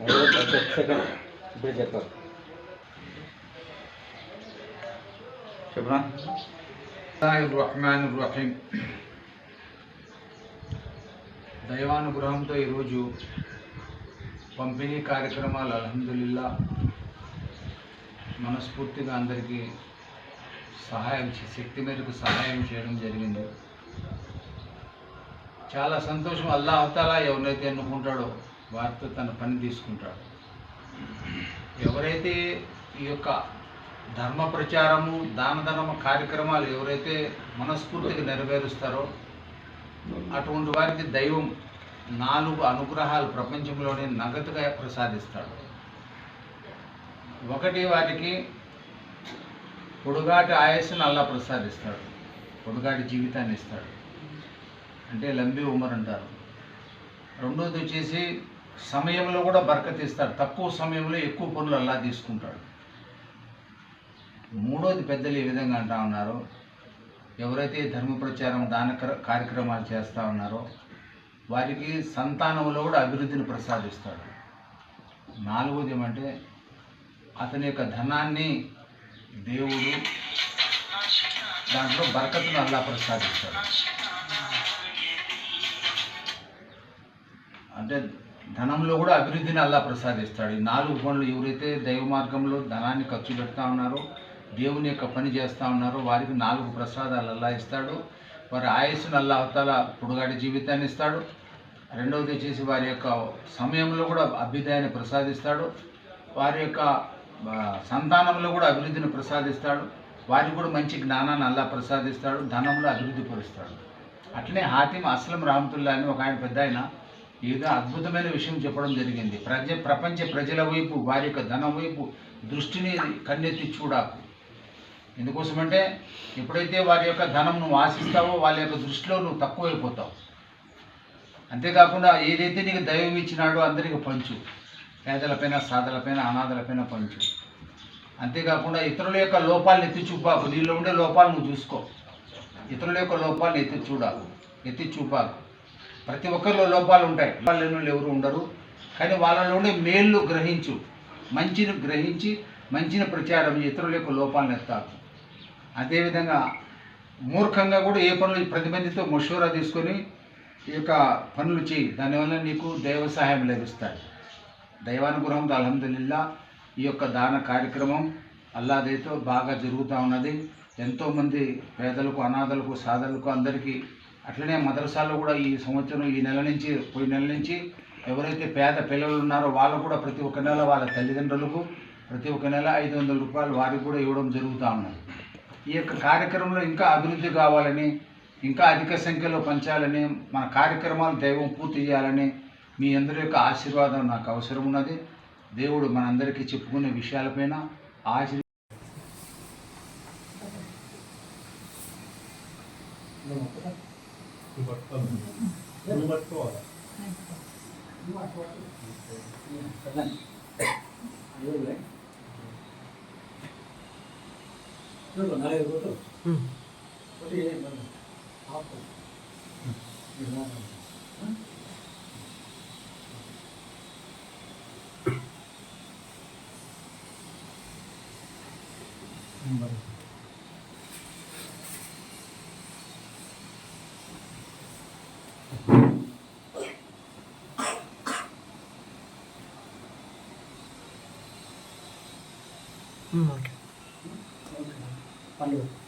Second ఇప్పుడు చెప్తాను చెప్పనా? రహమాన్ రహీం దైవానుగ్రహంతో ఈరోజు పంపిణీ కార్యక్రమాలు అలహందుల్లా మనస్ఫూర్తిగా అందరికీ సహాయం చే- శక్తి మేరకు సహాయం చేయడం జరిగింది. చాలా సంతోషం. అల్లా అవతాలా ఎవరైతే ఎన్నుకుంటాడో వారితో తన పని తీసుకుంటాడు. ఎవరైతే ఈ యొక్క ధర్మ ప్రచారము దాన ధర్మ కార్యక్రమాలు ఎవరైతే మనస్ఫూర్తిగా నెరవేరుస్తారో అటువంటి వారికి దైవం నాలుగు అనుగ్రహాలు ప్రపంచంలోనే నగదుగా ప్రసాదిస్తాడు. ఒకటి వారికి పొడుగాటి ఆయుస్సును అల్లా ప్రసాదిస్తాడు. పొడుగాటి జీవితాన్ని ఇస్తాడు. అంటే లంబి ఉమర్ అంటారు. రెండోది వచ్చేసి సమయంలో కూడా బరకత్ ఇస్తాడు తక్కువ సమయంలో ఎక్కువ పనులు అల్లా తీసుకుంటాడు. మూడోది పెద్దలు ఏ విధంగా అంటా ఉన్నారు ఎవరైతే ధర్మ ప్రచారం దాన కార్యక్రమాలు చేస్తూ ఉన్నారో వారికి సంతానంలో కూడా అభివృద్ధిని ప్రసాదిస్తాడు. నాలుగోది ఏమంటే అతని యొక్క ధనాన్ని దేవుడు దాంట్లో బరకతును అల్లా ప్రసాదిస్తాడు. అంటే ధనంలో కూడా అభివృద్ధిని అల్లా ప్రసాదిస్తాడు. ఈ నాలుగు పనులు ఎవరైతే దైవ మార్గంలో ధనాన్ని ఖర్చు పెడతా ఉన్నారో దేవుని యొక్క పని చేస్తూ ఉన్నారో వారికి నాలుగు ప్రసాదాలు అల్లా ఇస్తాడు. వారి ఆయుస్సును అల్లాహతాల అవతల పొడుగాటి జీవితాన్ని ఇస్తాడు. రెండవది వచ్చేసి వారి యొక్క సమయంలో కూడా అభ్యుదయాన్ని ప్రసాదిస్తాడు. వారి యొక్క సంతానంలో కూడా అభివృద్ధిని ప్రసాదిస్తాడు. వారికి కూడా మంచి జ్ఞానాన్ని అల్లా ప్రసాదిస్తాడు. ధనంలో అభివృద్ధి పరుస్తాడు. అట్లనే హాతిమ్ అస్లం రహమతుల్లా అని ఒక ఆయన పెద్ద ఆయన ఏదో అద్భుతమైన విషయం చెప్పడం జరిగింది. ప్రజ ప్రపంచ ప్రజల వైపు వారి యొక్క ధనం వైపు దృష్టిని కన్నెత్తి చూడాకు. ఎందుకోసమంటే ఎప్పుడైతే వారి యొక్క ధనం నువ్వు ఆశిస్తావో వాళ్ళ యొక్క దృష్టిలో నువ్వు తక్కువైపోతావు. అంతేకాకుండా ఏదైతే నీకు దైవం ఇచ్చినాడో అందరికి పంచు. పేదలపైన సాధలపైన అనాథలపైన పంచు. అంతేకాకుండా ఇతరుల యొక్క లోపాలను ఎత్తి చూపాకు. నీలో ఉండే లోపాలు నువ్వు చూసుకో. ఇతరుల యొక్క లోపాలను ఎత్తి చూడాకు. ఎత్తి చూపాకు. ప్రతి ఒక్కరిలో లోపాలు ఉంటాయి. లోపాలు లేని వాళ్ళు ఎవరు ఉండరు. కానీ వాళ్ళలో ఉండే మేళ్ళు గ్రహించు. మంచిని గ్రహించి మంచిని ప్రచారం ఇతరుల యొక్క లోపాలను ఎత్తారు అదేవిధంగా మూర్ఖంగా కూడా ఏ పనులు ప్రతి మందితో మషూరా తీసుకొని ఈ యొక్క పనులు చేయి. దానివల్ల నీకు దైవ సహాయం లభిస్తాయి. దైవానుగ్రహంతో అలహదుల్లా ఈ యొక్క దాన కార్యక్రమం అల్లాదైతో బాగా జరుగుతూ ఉన్నది. ఎంతోమంది పేదలకు అనాథలకు సాధలకు అందరికీ అట్లనే మదరసాల్లో కూడా ఈ సంవత్సరం ఈ నెల నుంచి పోయిన నెల నుంచి ఎవరైతే పేద పిల్లలు ఉన్నారో వాళ్ళు కూడా ప్రతి ఒక్క నెల వాళ్ళ తల్లిదండ్రులకు ప్రతి ఒక్క నెల ఐదు వందల రూపాయలు వారికి కూడా ఇవ్వడం జరుగుతూ ఉన్నది. ఈ యొక్క కార్యక్రమంలో ఇంకా అభివృద్ధి కావాలని ఇంకా అధిక సంఖ్యలో పంచాలని మన కార్యక్రమాలు దైవం పూర్తి చేయాలని మీ అందరి యొక్క ఆశీర్వాదం నాకు అవసరం ఉన్నది. దేవుడు మనందరికీ చెప్పుకునే విషయాలపైన ఆశీర్ But um, you must call. You are called. Seven. You are right. Tôi còn hơi vô thức. Có gì đây mà? Học. Được rồi. Hum. Valeu.